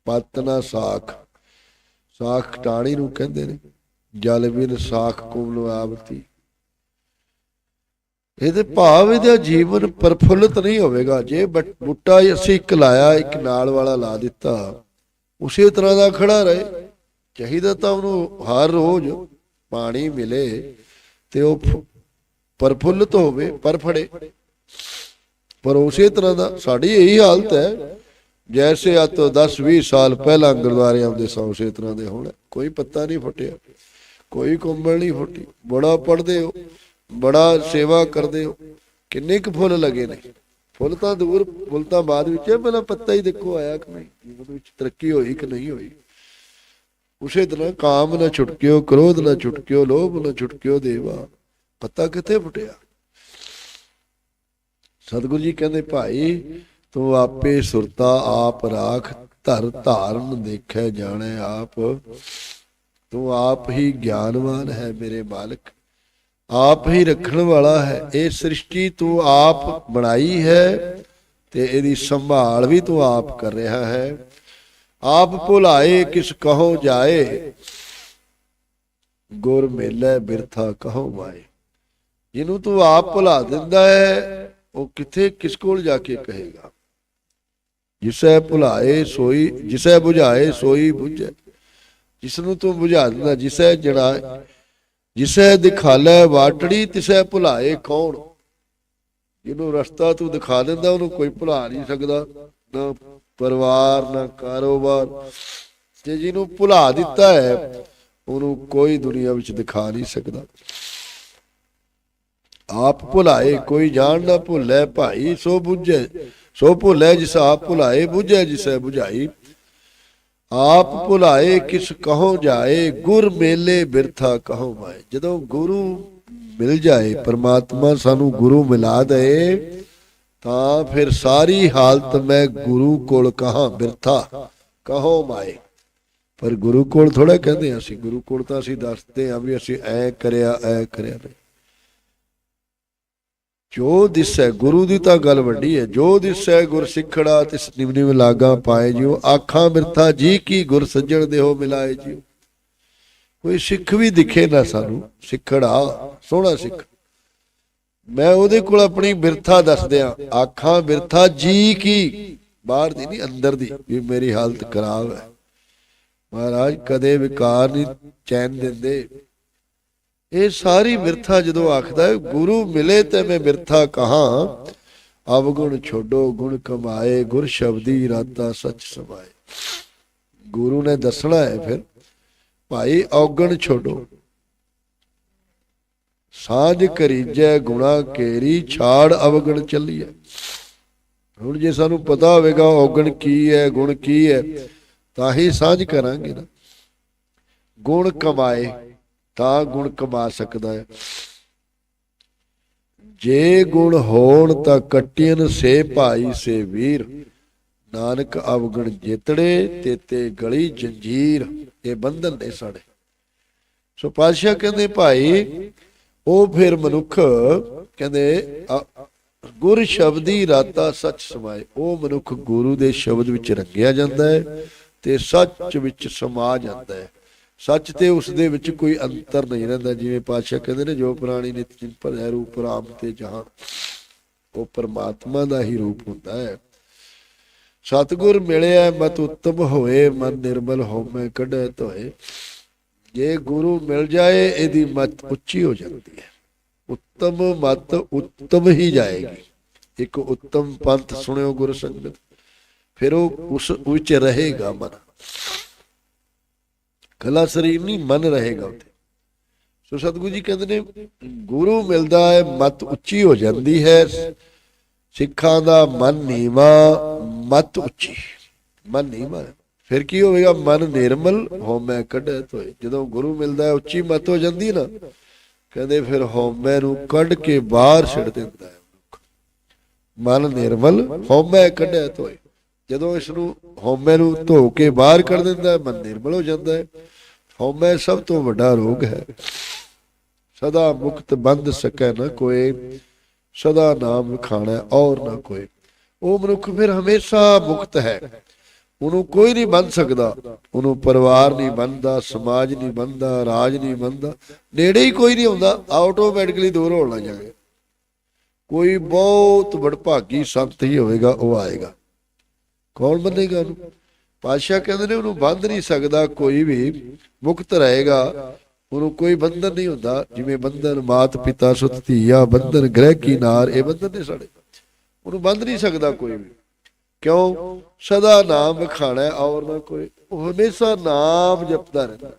ਪੱਤ ਨਾ ਸਾਖ। ਸਾਖ ਟਾਣੀ ਨੂੰ ਕਹਿੰਦੇ ਨੇ। ਜਲ ਬਿਨ ਸਾਖ ਕੋਲ ਆਵਤੀ। ਇਹਦੇ ਭਾਵ ਇਹਦਾ ਜੀਵਨ ਪਰਫੁੱਲਤ ਨਹੀਂ ਹੋਵੇਗਾ। ਜੇ ਬਟ- ਅਸੀਂ ਇੱਕ ਲਾਇਆ, ਇੱਕ ਨਾਲ ਵਾਲਾ ਲਾ ਦਿੱਤਾ, ਉਸੇ ਤਰ੍ਹਾਂ ਦਾ ਖੜਾ ਰਹੇ। ਚਾਹੀਦਾ ਤਾਂ ਉਹਨੂੰ ਹਰ ਰੋਜ਼ ਪਾਣੀ ਮਿਲੇ ਤੇ ਉਹ ਪਰਫੁੱਲਤ ਹੋਵੇ ਪਰ ਫੜੇ ਪਰ ਉਸੇ ਤਰ੍ਹਾਂ ਦਾ ਸਾਡੀ ਇਹੀ ਹਾਲਤ ਹੈ। ਜੈਸੇ ਆ ਤੋਂ 10 20 ਸਾਲ ਪਹਿਲਾਂ ਗੁਰਦੁਆਰੇ ਆਉਂਦੇ ਸਾਂ, ਉਸੇ ਤਰ੍ਹਾਂ ਦੇ ਹੁਣ। ਕੋਈ ਪੱਤਾ ਨਹੀਂ ਫੁੱਟਿਆ, ਕੋਈ ਕੰਬਲ ਨਹੀਂ ਫੁੱਟੀ। ਬੜਾ ਪੜਦੇ ਹੋ। ਬੜਾ ਸੇਵਾ ਕਰਦੇ ਹੋ। ਕਿੰਨੇ ਕੁ ਫੁੱਲ ਲੱਗੇ ਨੇ। ਫੁੱਲ ਤਾਂ ਦੂਰ, ਫੁੱਲ ਤਾਂ ਬਾਅਦ ਵਿੱਚ ਹੈ, ਪਹਿਲਾਂ ਪੱਤਾ ਹੀ ਦੇਖੋ ਆਇਆ ਕਿ ਨਹੀਂ। ਜੀਵਨ ਵਿੱਚ ਤਰੱਕੀ ਹੋਈ ਕਿ ਨਹੀਂ ਹੋਈ। ਉਸੇ ਤਰ੍ਹਾਂ ਕਾਮ ਨਾ ਛੁਟਕਿਓ, ਕ੍ਰੋਧ ਨਾ ਛੁਟਕਿਓ, ਲੋਭ ਨਾ ਛੁਟਕਿਓ ਦੇਵਾ। ਪੱਤਾ ਕਿੱਥੇ ਫੁੱਟਿਆ? ਸਤਿਗੁਰੂ ਜੀ ਕਹਿੰਦੇ, ਭਾਈ, ਤੂੰ ਆਪੇ ਸੁਰਤਾ ਆਪ ਰਾਖ, ਧਰ ਧਾਰਨ ਦੇਖੈ ਜਾਣੇ ਆਪ। ਤੂੰ ਆਪ ਹੀ ਗਿਆਨਵਾਨ ਹੈ ਮੇਰੇ ਮਾਲਕ। ਆਪ ਹੀ ਰੱਖਣ ਵਾਲਾ ਹੈ। ਇਹ ਸ੍ਰਿਸ਼ਟੀ ਤੂੰ ਆਪ ਬਣਾਈ ਹੈ ਤੇ ਇਹਦੀ ਸੰਭਾਲ ਵੀ ਤੂੰ ਆਪ ਕਰ ਰਿਹਾ ਹੈ। ਆਪ ਭੁਲਾਏ, ਕਿਸ ਕਹੋ ਜਾਏ। ਗੁਰ ਮੇਲੇ ਬਿਰਥਾ ਕਹੋ ਮਾਏ। ਜਿਹਨੂੰ ਤੂੰ ਆਪ ਭੁਲਾ ਦਿੰਦਾ ਹੈ, ਉਹ ਕਿੱਥੇ, ਕਿਸ ਕੋਲ ਜਾ ਕੇ ਕਹੇਗਾ? ਜਿਸੈ ਭੁਲਾਏ, ਸੋਈ, ਜਿਸੈ ਬੁਝਾਏ, ਸੋਈ ਬੁਝੇ। ਜਿਸ ਨੂੰ ਤੂੰ ਬੁਝਾ ਦਿੰਦਾ, ਜਿਸੈ ਜੜਾ ਜਿਸੈ ਦਿਖਾਲੈ ਵਾਟੜੀ, ਤਿਸੈ ਭੁਲਾਏ ਕੌਣ? ਜਿਹਨੂੰ ਰਸਤਾ ਤੂੰ ਦਿਖਾ ਦਿੰਦਾ, ਉਹਨੂੰ ਕੋਈ ਭੁਲਾ ਨਹੀਂ ਸਕਦਾ। ਨਾ ਪਰਿਵਾਰ, ਨਾ ਕਾਰੋਬਾਰ। ਤੇ ਜਿਹਨੂੰ ਭੁਲਾ ਦਿੱਤਾ ਹੈ, ਉਹਨੂੰ ਕੋਈ ਦੁਨੀਆ ਵਿੱਚ ਦਿਖਾ ਨਹੀਂ ਸਕਦਾ। ਆਪ ਭੁਲਾਏ, ਕੋਈ ਜਾਣ ਨਾ ਭੁੱਲੇ ਭਾਈ, ਸੋ ਬੁਝੇ, ਸੋ ਭੁੱਲੇ ਜਿਸ ਆਪ ਭੁਲਾਏ, ਬੁਝੇ ਜਿਸੈ ਬੁਝਾਈ। ਆਪ ਭੁਲਾਏ ਕਿਸ ਕਹੋ ਜਾਏ, ਗੁਰ ਮੇਲੇ ਬਿਰਥਾ ਕਹੋ ਮਾਏ। ਜਦੋਂ ਗੁਰੂ ਮਿਲ ਜਾਏ, ਪਰਮਾਤਮਾ ਸਾਨੂੰ ਗੁਰੂ ਮਿਲਾ ਦੇ ਤਾਂ ਫਿਰ ਸਾਰੀ ਹਾਲਤ ਮੈਂ ਗੁਰੂ ਕੋਲ ਕਹਾ, ਬਿਰਥਾ ਕਹੋ ਮਾਏ। ਪਰ ਗੁਰੂ ਕੋਲ ਥੋੜਾ ਕਹਿੰਦੇ ਹਾਂ ਅਸੀਂ, ਗੁਰੂ ਕੋਲ ਤਾਂ ਅਸੀਂ ਦੱਸਦੇ ਆ ਵੀ ਅਸੀਂ ਐ ਕਰਿਆ ਐ ਕਰਿਆ। ਜੋ ਦਿਸੈ ਗੁਰੂ ਦੀ ਤਾਂ ਗੱਲ ਵੱਡੀ ਹੈ। ਜੋ ਦਿਸੈ ਗੁਰ ਸਿੱਖੜਾ, ਤਿਸ ਨਿਵ ਲਾਗਾ ਪਾਏ ਜਿਉ। ਆਖਾਂ ਬਿਰਥਾ ਜੀ ਕੀ ਗੁਰ ਸੱਜਣ ਦੇਹੋ ਮਿਲਾਏ ਜਿਉ। ਕੋਈ ਸਿੱਖ ਵੀ ਦਿਖੇ ਨਾ ਸਾਨੂੰ। ਸਿੱਖੜਾ, ਸੋਹਣਾ ਸਿੱਖ। ਮੈਂ ਉਹਦੇ ਕੋਲ ਆਪਣੀ ਬਿਰਥਾ ਦੱਸਦਿਆਂ ਆਖਾਂ ਬਿਰਥਾ ਜੀ ਕੀ? ਬਾਹਰ ਦੀ ਨਹੀਂ ਅੰਦਰ ਦੀ, ਵੀ ਮੇਰੀ ਹਾਲਤ ਖਰਾਬ ਹੈ। ਮਹਾਰਾਜ, ਕਦੇ ਵਿਕਾਰ ਨਹੀਂ ਚੈਨ ਦਿੰਦੇ। ਇਹ ਸਾਰੀ ਮਿਰਥਾ ਜਦੋਂ ਆਖਦਾ ਹੈ, ਗੁਰੂ ਮਿਲੇ ਤੇ ਮੈਂ ਬਿਰਥਾ ਕਹਾ ਅਵਗੁਣ ਛੋਡੋ, ਗੁਣ ਕਮਾਏ, ਗੁਰ ਸ਼ਬਦੀ ਰਾਤਾ ਸੱਚ ਸਮਾਏ। ਗੁਰੂ ਨੇ ਦੱਸਣਾ ਹੈ ਫਿਰ, ਭਾਈ, ਔਗਣ ਛੋਡੋ। ਸਾਜ ਕਰੀਜੈ, ਗੁਣਾ ਕੇਰੀ, ਛਾੜ ਅਵਗਣ ਚੱਲੀਐ। ਹੁਣ ਜੇ ਸਾਨੂੰ ਪਤਾ ਹੋਵੇਗਾ ਔਗਣ ਕੀ ਹੈ ਗੁਣ ਕੀ ਹੈ ਤਾਂ ਹੀ ਸਾਂਝ ਕਰਾਂਗੇ ਨਾ। ਗੁਣ ਕਮਾਏ ਤਾਂ ਗੁਣ ਕਮਾ ਸਕਦਾ ਹੈ। ਜੇ ਗੁਣ ਹੋਣ ਤਾਂ ਕਟਿයਨ ਸੇ ਭਾਈ ਸੇ ਵੀਰ। ਨਾਨਕ ਅਵਗਣ ਜੇਤੜੇ ਤੇ ਗਲੀ ਜੰਜੀਰ। ਇਹ ਬੰਧਨ ਨੇ ਸਾਡੇ। ਸੋ ਪਾਤਸ਼ਾਹ ਕਹਿੰਦੇ, ਭਾਈ, ਉਹ ਫਿਰ ਮਨੁੱਖ, ਕਹਿੰਦੇ ਗੁਰ ਸ਼ਬਦੀ ਰਾਤਾ ਸੱਚ ਸਮਾਏ। ਉਹ ਮਨੁੱਖ ਗੁਰੂ ਦੇ ਸ਼ਬਦ ਵਿੱਚ ਰੰਗਿਆ ਜਾਂਦਾ ਹੈ ਤੇ ਸੱਚ ਵਿੱਚ ਸਮਾ ਜਾਂਦਾ ਹੈ। ਸੱਚ ਤੇ ਉਸ ਦੇ ਵਿੱਚ ਕੋਈ ਅੰਤਰ ਨਹੀਂ ਰਹਿੰਦਾ, ਜਿਵੇਂ ਪਾਤਸ਼ਾਹ ਕਹਿੰਦੇ ਨੇ, ਜੋ ਪ੍ਰਾਣੀ ਨਿਤ ਜਿਨ ਭਰੈ ਰੂਪ ਰਾਮ ਤੇ ਜਹਾਂ, ਉਹ ਪਰਮਾਤਮਾ ਦਾ ਹੀ ਰੂਪ ਹੁੰਦਾ ਹੈ। ਸਤਿਗੁਰ ਮਿਲਿਆ, ਮਤ ਉੱਤਮ ਹੋਏ, ਮਨ ਨਿਰਮਲ ਹੋਮੈ ਕੱਢੈ ਧੋਏ। ਜੇ ਗੁਰੂ ਮਿਲ ਜਾਏ, ਇਹਦੀ ਮਤ ਉੱਚੀ ਹੋ ਜਾਂਦੀ ਹੈ। ਉੱਤਮ ਮਤ ਉੱਤਮ ਹੀ ਜਾਏਗੀ। ਇੱਕ ਉੱਤਮ ਪੰਥ ਸੁਣਿਓ ਗੁਰ ਸੰਗਤ, ਫਿਰ ਉਹ ਉਸ ਵਿੱਚ ਰਹੇਗਾ ਮਨ। ਕਲਾ ਸਰੀਰ ਨਹੀਂ, ਮਨ ਰਹੇਗਾ ਉੱਥੇ। ਸੋ ਸਤਿਗੁਰੂ ਜੀ ਕਹਿੰਦੇ ਨੇ, ਗੁਰੂ ਮਿਲਦਾ ਹੈ, ਮਤ ਉੱਚੀ ਹੋ ਜਾਂਦੀ ਹੈ। ਸਿੱਖਾਂ ਦਾ ਮਨ ਨੀਵਾ, ਮਤ ਉੱਚੀ। ਮਨ ਨੀਵਾ ਫਿਰ ਕੀ ਹੋਵੇਗਾ? ਮਨ ਨਿਰਮਲ ਹੋਮੈ ਕੱਢੇ ਤੋਏ ਜਦੋਂ ਗੁਰੂ ਮਿਲਦਾ ਹੈ, ਉੱਚੀ ਮਤ ਹੋ ਜਾਂਦੀ ਨਾ, ਕਹਿੰਦੇ ਫਿਰ ਹੋਮੈ ਨੂੰ ਕੱਢ ਕੇ ਬਾਹਰ ਛੱਡ ਦਿੰਦਾ ਹੈ ਮਨ ਨਿਰਮਲ ਹੋਮੈ ਕੱਢੇ ਤੋਏ ਜਦੋਂ ਇਸ ਨੂੰ ਹਉਮੈ ਨੂੰ ਧੋ ਕੇ ਬਾਹਰ ਕੱਢ ਦਿੰਦਾ ਹੈ, ਮਨ ਨਿਰਮਲ ਹੋ ਜਾਂਦਾ ਹੈ। ਹਉਮੈ ਸਭ ਤੋਂ ਵੱਡਾ ਰੋਗ ਹੈ। ਸਦਾ ਮੁਕਤ ਬੰਦ ਸਕੈ ਨਾ ਕੋਏ, ਸਦਾ ਨਾਮ ਖਾਣਾ ਔਰ ਨਾ ਕੋਈ ਉਹ ਮਨੁੱਖ ਫਿਰ ਹਮੇਸ਼ਾ ਮੁਕਤ ਹੈ। ਉਹਨੂੰ ਕੋਈ ਨਹੀਂ ਬੰਨ ਸਕਦਾ। ਉਹਨੂੰ ਪਰਿਵਾਰ ਨਹੀਂ ਬੰਨਦਾ ਸਮਾਜ ਨਹੀਂ ਬੰਨਦਾ ਰਾਜ ਨਹੀਂ ਬੰਨਦਾ ਨੇੜੇ ਹੀ ਕੋਈ ਨਹੀਂ ਆਉਂਦਾ ਆਟੋਮੈਟਿਕਲੀ ਦੂਰ ਹੋਣ ਲੱਗ ਕੋਈ ਬਹੁਤ ਵਡਭਾਗੀ ਸੰਤ ਹੀ ਹੋਵੇਗਾ, ਉਹ ਆਏਗਾ। ਕੌਣ ਬੰਨੇਗਾ ਉਹਨੂੰ? ਪਾਤਸ਼ਾਹ ਕਹਿੰਦੇ ਨੇ ਉਹਨੂੰ ਬੰਦ ਨਹੀਂ ਸਕਦਾ, ਕੋਈ ਵੀ ਮੁਕਤ ਰਹੇਗਾ। ਉਹਨੂੰ ਕੋਈ ਬੰਧਨ ਨਹੀਂ ਹੁੰਦਾ, ਜਿਵੇਂ ਬੰਧਨ ਮਾਤ ਪਿਤਾ ਸੁਤ ਧੀਆ, ਬੰਧਨ ਗ੍ਰਹਿ ਕੀ ਨਾਰ, ਇਹ ਬੰਧਨ ਨੇ ਸਾਡੇ। ਉਹਨੂੰ ਬੰਦ ਨਹੀਂ ਸਕਦਾ ਕੋਈ ਵੀ। ਕਿਉਂ? ਸਦਾ ਨਾਮ ਵਿਖਾਣਾ ਔਰ ਨਾ ਕੋਈ, ਉਹ ਹਮੇਸ਼ਾ ਨਾਮ ਜਪਦਾ ਰਹਿੰਦਾ।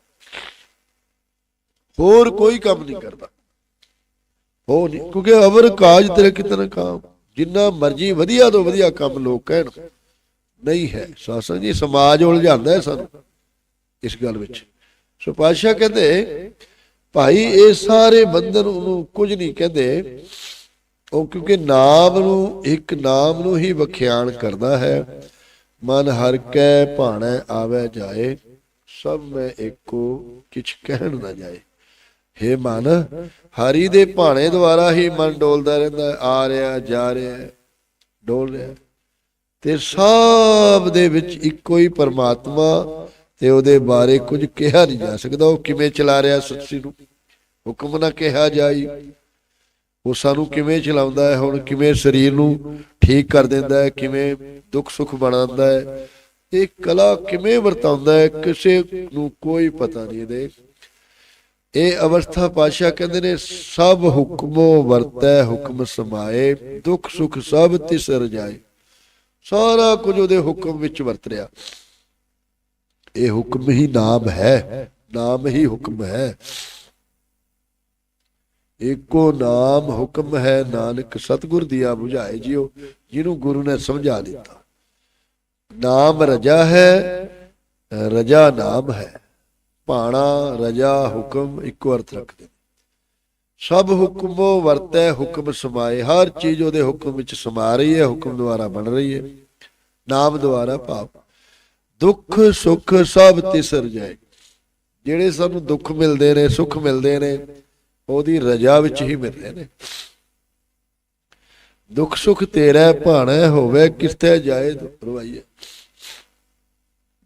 ਹੋਰ ਕੋਈ ਕੰਮ ਨਹੀਂ ਕਰਦਾ। ਉਹ ਨਹੀਂ, ਕਿਉਂਕਿ ਅਵਰ ਕਾਜ ਤੇਰੇ ਕਿਤਨਾ ਕੰਮ। ਜਿੰਨਾ ਮਰਜ਼ੀ ਵਧੀਆ ਤੋਂ ਵਧੀਆ ਕੰਮ ਲੋਕ ਕਹਿਣ। ਨਹੀਂ ਹੈ। ਸਾਸਾ ਜੀ, ਸਮਾਜ ਉਲਝਾਉਂਦਾ ਹੈ ਸਾਨੂੰ ਇਸ ਗੱਲ ਵਿੱਚ। ਸੋ ਪਾਤਸ਼ਾਹ ਕਹਿੰਦੇ, ਭਾਈ, ਇਹ ਸਾਰੇ ਬੰਧਨ ਉਹਨੂੰ ਕੁਝ ਨਹੀਂ ਕਹਿੰਦੇ। ਉਹ ਕਿਉਂਕਿ ਨਾਮ ਨੂੰ, ਇੱਕ ਨਾਮ ਨੂੰ ਹੀ ਵਖਿਆਣ ਕਰਦਾ ਹੈ। ਮਨ ਹਰ ਕੈ ਭਾਣੈ ਆਵੇ ਜਾਏ, ਸਭ ਮੈਂ ਏਕੋ ਕਿਛ ਕਹਿਣ ਨਾ ਜਾਏ। ਹੇ ਮਨ, ਹਰੀ ਦੇ ਭਾਣੇ ਦੁਆਰਾ ਹੀ ਮਨ ਡੋਲਦਾ ਰਹਿੰਦਾ ਆ ਰਿਹਾ, ਜਾ ਰਿਹਾ, ਡੋਲ ਰਿਹਾ। ਤੇ ਸਭ ਦੇ ਵਿੱਚ ਇੱਕੋ ਹੀ ਪਰਮਾਤਮਾ ਤੇ ਉਹਦੇ ਬਾਰੇ ਕੁਝ ਕਿਹਾ ਨਹੀਂ ਜਾ ਸਕਦਾ। ਉਹ ਕਿਵੇਂ ਚਲਾ ਰਿਹਾ ਸੱਚੀ ਨੂੰ? ਹੁਕਮ ਨਾ ਕਿਹਾ ਜਾਈ। ਉਹ ਸਾਨੂੰ ਕਿਵੇਂ ਚਲਾਉਂਦਾ ਹੈ? ਹੁਣ ਕਿਵੇਂ ਸਰੀਰ ਨੂੰ ਠੀਕ ਕਰ ਦਿੰਦਾ ਹੈ? ਕਿਵੇਂ ਦੁੱਖ ਸੁੱਖ ਬਣਾਉਂਦਾ ਹੈ? ਇਹ ਕਲਾ ਕਿਵੇਂ ਵਰਤਾਉਂਦਾ ਹੈ? ਕਿਸੇ ਨੂੰ ਕੋਈ ਪਤਾ ਨਹੀਂ ਇਹਦੇ। ਇਹ ਅਵਸਥਾ ਪਾਸ਼ਾ ਕਹਿੰਦੇ ਨੇ, ਸਭ ਹੁਕਮੋ ਵਰਤੈ, ਹੁਕਮ ਸਮਾਏ, ਦੁੱਖ ਸੁੱਖ ਸਭ ਤਿਸ ਰਜਾਏ ਸਾਰਾ ਕੁਝ ਉਹਦੇ ਹੁਕਮ ਵਿੱਚ ਵਰਤ ਰਿਹਾ। ਇਹ ਹੁਕਮ ਹੀ ਨਾਮ ਹੈ, ਨਾਮ ਹੀ ਹੁਕਮ ਹੈ। ਏਕੋ ਨਾਮ ਹੁਕਮ ਹੈ, ਨਾਨਕ ਸਤਿਗੁਰ ਦੀਆ 부ਝਾਏ ਜਿਉ, ਜਿਹਨੂੰ ਗੁਰੂ ਨੇ ਸਮਝਾ ਦਿੱਤਾ। ਨਾਮ ਰਜਾ ਹੈ, ਰਜਾ ਨਾਮ ਹੈ। ਭਾਣਾ, ਰਜਾ, ਹੁਕਮ ਇੱਕੋ ਅਰਥ ਰੱਖਦੇ ਸਭ ਹੁਕਮੋ ਵਰਤੈ, ਹੁਕਮ ਸਮਾਏ। ਹਰ ਚੀਜ਼ ਉਹਦੇ ਹੁਕਮ ਵਿੱਚ ਸਮਾ ਰਹੀ ਹੈ, ਹੁਕਮ ਦੁਆਰਾ ਬਣ ਰਹੀ ਹੈ। ਨਾਮ ਦੁਆਰਾ ਪਾਪ। ਦੁੱਖ, ਸੁੱਖ ਸਭ ਤਿਸਰ ਜਾਏ। ਜਿਹੜੇ ਸਾਨੂੰ ਦੁੱਖ ਮਿਲਦੇ ਨੇ, ਸੁੱਖ ਮਿਲਦੇ ਨੇ, ਉਹਦੀ ਰਜਾ ਵਿੱਚ ਹੀ ਮਿਲਦੇ ਨੇ। ਦੁੱਖ, ਸੁੱਖ ਤੇਰਾ ਭਾਣਾ ਹੋਵੇ ਕਿਸਤੇ ਜਾਏ ਰਵਾਈਏ।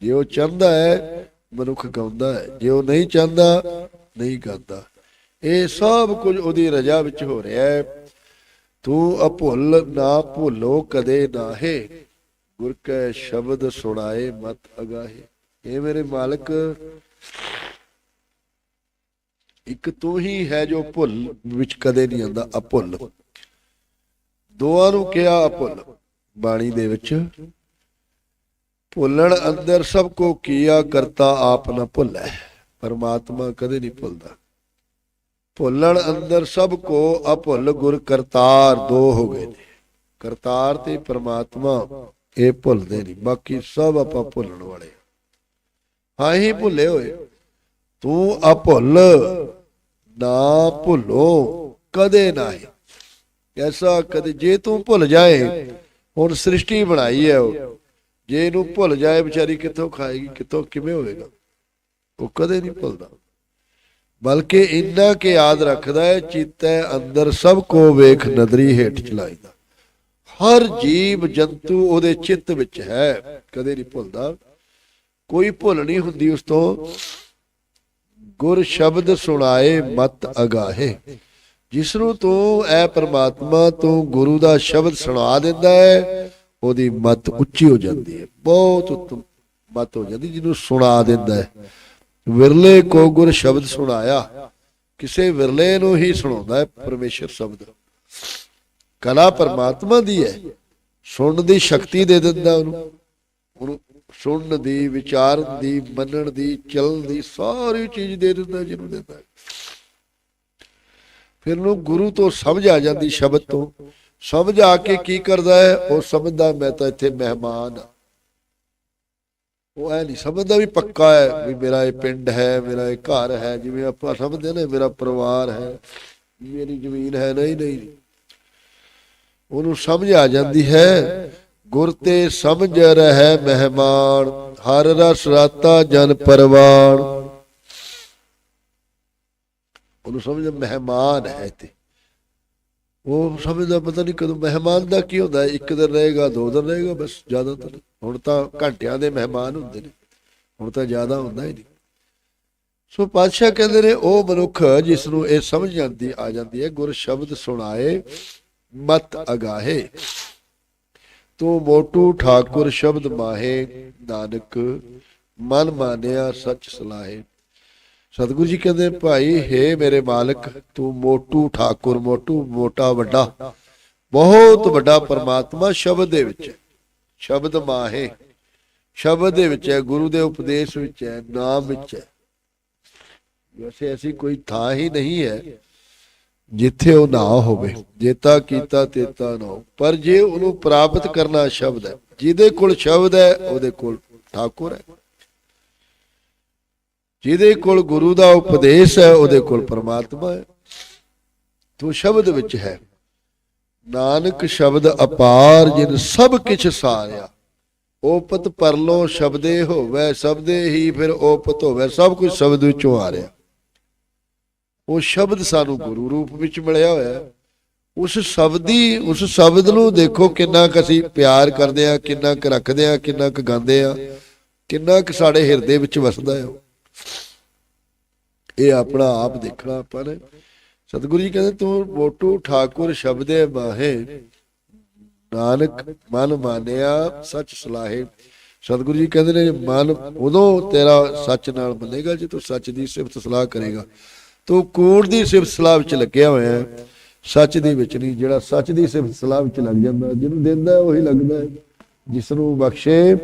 ਜੇ ਉਹ ਚਾਹੁੰਦਾ ਹੈ, ਮਨੁੱਖ ਗਾਉਂਦਾ ਹੈ। ਜੇ ਉਹ ਨਹੀਂ ਚਾਹੁੰਦਾ, ਨਹੀਂ ਗਾਉਂਦਾ। ਇਹ ਸਭ ਕੁਝ ਉਹਦੀ ਰਜਾ ਵਿੱਚ ਹੋ ਰਿਹਾ ਹੈ। ਤੂੰ ਅਭੁੱਲ ਨਾ ਭੁੱਲੋ, ਕਦੇ ਨਾਹੇ। ਗੁਰ ਕੈ ਸ਼ਬਦ ਸੁਣਾਏ ਮਤ ਅਗਾਹੇ। ਇਹ ਮੇਰੇ ਮਾਲਕ, ਇੱਕ ਤੂੰ ਹੀ ਹੈ ਜੋ ਭੁੱਲ ਵਿੱਚ ਕਦੇ ਨਹੀਂ ਆਉਂਦਾ, ਅਭੁੱਲ। ਦੋਆਂ ਨੂੰ ਕਿਹਾ ਅਭੁੱਲ, ਬਾਣੀ ਦੇ ਵਿੱਚ। ਭੁੱਲਣ ਅੰਦਰ ਸਭ ਕੋ ਕੀਆ ਕਰਤਾ ਆਪ ਨਾ ਭੁੱਲੈ, ਪਰਮਾਤਮਾ ਕਦੇ ਨਹੀਂ ਭੁੱਲਦਾ। ਭੁੱਲਣ ਅੰਦਰ ਸਭ ਕੋ ਅਭੁੱਲ ਗੁਰ ਕਰਤਾਰ ਦੋ ਹੋ ਗਏ ਨੇ। ਕਰਤਾਰ ਤੇ ਪ੍ਰਮਾਤਮਾ ਇਹ ਭੁੱਲਦੇ ਨਹੀਂ, ਬਾਕੀ ਸਭ ਆਪਾਂ ਭੁੱਲਣ ਵਾਲੇ ਹਾਂ ਹੀ ਭੁੱਲੇ ਹੋਏ। ਤੂੰ ਅਭੁੱਲ ਨਾ ਭੁੱਲੋ, ਕਦੇ ਨਹੀਂ। ਐਸਾ ਕਦੇ ਜੇ ਤੂੰ ਭੁੱਲ ਜਾਏ, ਹੁਣ ਸ੍ਰਿਸ਼ਟੀ ਬਣਾਈ ਹੈ ਉਹ। ਜੇ ਇਹਨੂੰ ਭੁੱਲ ਜਾਏ, ਵਿਚਾਰੀ ਕਿੱਥੋਂ ਖਾਏਗੀ, ਕਿੱਥੋਂ ਕਿਵੇਂ ਹੋਵੇਗਾ ਉਹ ਕਦੇ ਨਹੀਂ ਭੁੱਲਦਾ। ਬਲਕਿ ਇੰਨਾ ਕਿ ਯਾਦ ਰੱਖਦਾ ਹੈ, ਚਿੱਤੈ ਅੰਦਰ ਸਭ ਕੋ ਵੇਖ ਨਦਰੀ ਹੇਠ ਚਲਾਈਦਾ। ਹਰ ਜੀਵ ਜੰਤੂ ਉਹਦੇ ਚਿੱਤ ਵਿੱਚ ਹੈ, ਕਦੇ ਨਹੀਂ ਭੁੱਲਦਾ। ਕੋਈ ਭੁੱਲ ਨਹੀਂ ਹੁੰਦੀ ਉਸ ਤੋਂ। ਗੁਰ ਸ਼ਬਦ ਸੁਣਾਏ ਮਤ ਅਗਾਹੇ। ਜਿਸ ਨੂੰ ਤੂੰ, ਐ ਪ੍ਰਮਾਤਮਾ, ਤੂੰ ਗੁਰੂ ਦਾ ਸ਼ਬਦ ਸੁਣਾ ਦਿੰਦਾ ਹੈ, ਉਹਦੀ ਮਤ ਉੱਚੀ ਹੋ ਜਾਂਦੀ ਹੈ। ਬਹੁਤ ਮਤ ਹੋ ਜਾਂਦੀ, ਜਿਹਨੂੰ ਸੁਣਾ ਦਿੰਦਾ ਹੈ। ਵਿਰਲੇ ਕੋ ਗੁਰ ਸ਼ਬਦ ਸੁਣਾਇਆ। ਕਿਸੇ ਵਿਰਲੇ ਨੂੰ ਹੀ ਸੁਣਾਉਂਦਾ ਹੈ ਪਰਮੇਸ਼ਰ ਸ਼ਬਦ। ਕਲਾ ਪਰਮਾਤਮਾ ਦੀ ਹੈ। ਸੁਣਨ ਦੀ ਸ਼ਕਤੀ ਦੇ ਦਿੰਦਾ ਉਹਨੂੰ। ਉਹਨੂੰ ਸੁਣਨ ਦੀ, ਵਿਚਾਰਨ ਦੀ, ਮੰਨਣ ਦੀ, ਚੱਲਣ ਦੀ ਸਾਰੀ ਚੀਜ਼ ਦੇ ਦਿੰਦਾ ਜਿਹਨੂੰ ਦਿੰਦਾ ਫਿਰ ਨੂੰ ਗੁਰੂ ਤੋਂ ਸਮਝ ਆ ਜਾਂਦੀ ਸ਼ਬਦ ਤੋਂ। ਸਮਝ ਆ ਕੇ ਕੀ ਕਰਦਾ ਹੈ? ਉਹ ਸਮਝਦਾ, ਮੈਂ ਤਾਂ ਇੱਥੇ ਮਹਿਮਾਨ ਹਾਂ। ਉਹ ਐ ਨਹੀਂ ਸਮਝਦਾ ਵੀ ਪੱਕਾ ਹੈ, ਵੀ ਮੇਰਾ ਇਹ ਪਿੰਡ ਹੈ, ਮੇਰਾ ਇਹ ਘਰ ਹੈ, ਜਿਵੇਂ ਆਪਾਂ ਸਮਝਦੇ ਨੇ ਮੇਰਾ ਪਰਿਵਾਰ ਹੈ, ਮੇਰੀ ਜ਼ਮੀਨ ਹੈ, ਨਹੀਂ ਨਹੀਂ। ਉਹਨੂੰ ਸਮਝ ਆ ਜਾਂਦੀ ਹੈ, ਗੁਰ ਤੇ ਸਮਝ ਰਹਿ ਮਹਿਮਾਨ, ਹਰ ਰਸ ਰਾਤਾ ਜਨ ਪਰਵਾਨ। ਉਹਨੂੰ ਸਮਝ ਮਹਿਮਾਨ ਹੈ ਤੇ। ਉਹ ਸਮਝਦਾ ਪਤਾ ਨਹੀਂ ਕਦੋਂ, ਮਹਿਮਾਨ ਦਾ ਕੀ ਹੁੰਦਾ, ਇੱਕ ਦਿਨ ਰਹੇਗਾ, ਦੋ ਦਿਨ ਰਹੇਗਾ, ਬਸ ਜ਼ਿਆਦਾ ਤਾਂ ਹੁਣ ਤਾਂ ਘੰਟਿਆਂ ਦੇ ਮਹਿਮਾਨ ਹੁੰਦੇ ਨੇ, ਹੁਣ ਤਾਂ ਜ਼ਿਆਦਾ ਹੁੰਦਾ ਹੀ ਨਹੀਂ ਸੋ ਪਾਤਸ਼ਾਹ ਕਹਿੰਦੇ ਨੇ, ਉਹ ਮਨੁੱਖ ਜਿਸ ਨੂੰ ਇਹ ਸਮਝ ਜਾਂਦੀ, ਆ ਜਾਂਦੀ ਹੈ, ਗੁਰ ਸ਼ਬਦ ਸੁਣਾਏ, ਮਤ ਅਗਾਹੇ। ਤੂੰ ਮੋਟੂ ਠਾਕੁਰ ਸ਼ਬਦ ਮਾਹੇ, ਨਾਨਕ, ਮਨ ਮਾਨਿਆ ਸੱਚ ਸਲਾਹੇ। ਸਤਿਗੁਰੂ ਜੀ ਕਹਿੰਦੇ, ਭਾਈ, ਹੈ ਮੇਰੇ ਮਾਲਕ, ਤੂੰ ਮੋਟੂ ਠਾਕੁਰ, ਮੋਟੂ ਮੋਟਾ ਵੱਡਾ, ਬਹੁਤ ਵੱਡਾ ਪਰਮਾਤਮਾ ਸ਼ਬਦ ਦੇ ਵਿੱਚ ਸ਼ਬਦ ਮਾਹੇ, ਸ਼ਬਦ ਦੇ ਵਿੱਚ ਹੈ, ਗੁਰੂ ਦੇ ਉਪਦੇਸ਼ ਵਿੱਚ ਹੈ, ਨਾਮ ਵਿੱਚ ਹੈ। ਵੈਸੇ ਐਸੀ ਕੋਈ ਥਾਂ ਹੀ ਨਹੀਂ ਹੈ ਜਿੱਥੇ ਉਹ ਨਾ ਹੋਵੇ ਜੇਤਾ ਕੀਤਾ ਤੇਤਾ ਨਾ ਪਰ ਜੇ ਉਹਨੂੰ ਪ੍ਰਾਪਤ ਕਰਨਾ ਸ਼ਬਦ ਹੈ, ਜਿਹਦੇ ਕੋਲ ਸ਼ਬਦ ਹੈ, ਉਹਦੇ ਕੋਲ ਠਾਕੁਰ ਹੈ। ਜਿਹਦੇ ਕੋਲ ਗੁਰੂ ਦਾ ਉਪਦੇਸ਼ ਹੈ, ਉਹਦੇ ਕੋਲ ਪਰਮਾਤਮਾ ਹੈ। ਤੂੰ ਸ਼ਬਦ ਵਿੱਚ ਹੈ। ਨਾਨਕ ਸ਼ਬਦ ਅਪਾਰ, ਜਿਨ ਸਭ ਕਿਛ ਸਾਰਿਆ। ਓਪਤ ਪਰਲੋ ਸ਼ਬਦੇ ਹੋਵੇ, ਸ਼ਬਦੇ ਹੀ ਫਿਰ ਓਪਤ ਹੋਵੇ, ਸਭ ਕੁਝ ਸ਼ਬਦ ਵਿੱਚੋਂ ਆ ਰਿਹਾ। ਉਹ ਸ਼ਬਦ ਸਾਨੂੰ ਗੁਰੂ ਰੂਪ ਵਿੱਚ ਮਿਲਿਆ ਹੋਇਆ ਉਸ ਸ਼ਬਦੀ, ਉਸ ਸ਼ਬਦ ਨੂੰ ਦੇਖੋ ਕਿੰਨਾ ਕੁ ਅਸੀਂ ਪਿਆਰ ਕਰਦੇ ਆ ਕਿੰਨਾ ਕੁ ਰੱਖਦੇ ਆ ਕਿੰਨਾ ਕੁ ਗਾਉਂਦੇ ਆ ਕਿੰਨਾ ਕੁ ਸਾਡੇ ਹਿਰਦੇ ਵਿੱਚ ਵਸਦਾ ਹੈ ਉਹ। ਇਹ ਆਪਣਾ ਆਪ ਦੇਖਣਾ ਆਪਾਂ ਨੇ। ਸਤਿਗੁਰੂ ਜੀ ਕਹਿੰਦੇ, ਤੂੰ ਮੋਟੂ ਠਾਕੁਰ ਸ਼ਬਦੇ ਮਾਹੇ। ਨਾਨਕ ਮਨ ਮਾਨਿਆ ਸੱਚ ਸਲਾਹੇ। ਸਤਿਗੁਰੂ ਜੀ ਕਹਿੰਦੇ ਨੇ, ਮਨ ਉਦੋਂ ਤੇਰਾ ਸੱਚ ਨਾਲ ਬੰਨੇਗਾ ਜੇ ਤੂੰ ਸੱਚ ਦੀ ਸਿਫਤ ਸਲਾਹ ਕਰੇਗਾ। ਤੂੰ ਕੂੜ ਦੀ ਸਿਫਤ ਸਲਾਹ ਵਿੱਚ ਲੱਗਿਆ ਹੋਇਆ ਹੈ। ਸੱਚ ਦੇ ਵਿੱਚ ਨਹੀਂ, ਜਿਹੜਾ ਸੱਚ ਦੀ ਸਿਫਤ ਸਲਾਹ ਵਿੱਚ ਲੱਗ ਜਾਂਦਾ, ਜਿਹਨੂੰ ਦਿੰਦਾ ਉਹੀ ਲੱਗਦਾ ਹੈ। ਜਿਸ ਨੂੰ ਬਖਸ਼ੇ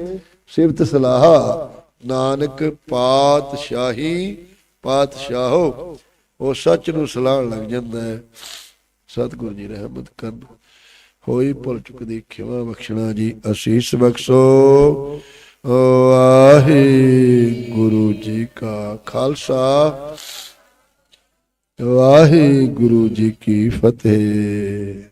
ਸਿਫਤ ਸਲਾਹ ਨਾਨਕ ਪਾਤਸ਼ਾਹੀ ਪਾਤਸ਼ਾਹੋ, ਉਹ ਸੱਚ ਨੂੰ ਸਲਾਹਣ ਲੱਗ ਜਾਂਦਾ ਹੈ। ਸਤਿਗੁਰੂ ਜੀ ਰਹਿਮਤ ਕਰਨ। ਹੋਈ ਭੁੱਲ ਚੁੱਕਦੀ ਖਿਮਾ ਬਖਸ਼ਣਾ ਜੀ, ਅਸੀਸ ਬਖਸ਼ੋ। ਵਾਹਿਗੁਰੂ ਜੀ ਕਾ ਖਾਲਸਾ। ਵਾਹਿਗੁਰੂ ਜੀ ਕੀ ਫਤਿਹ।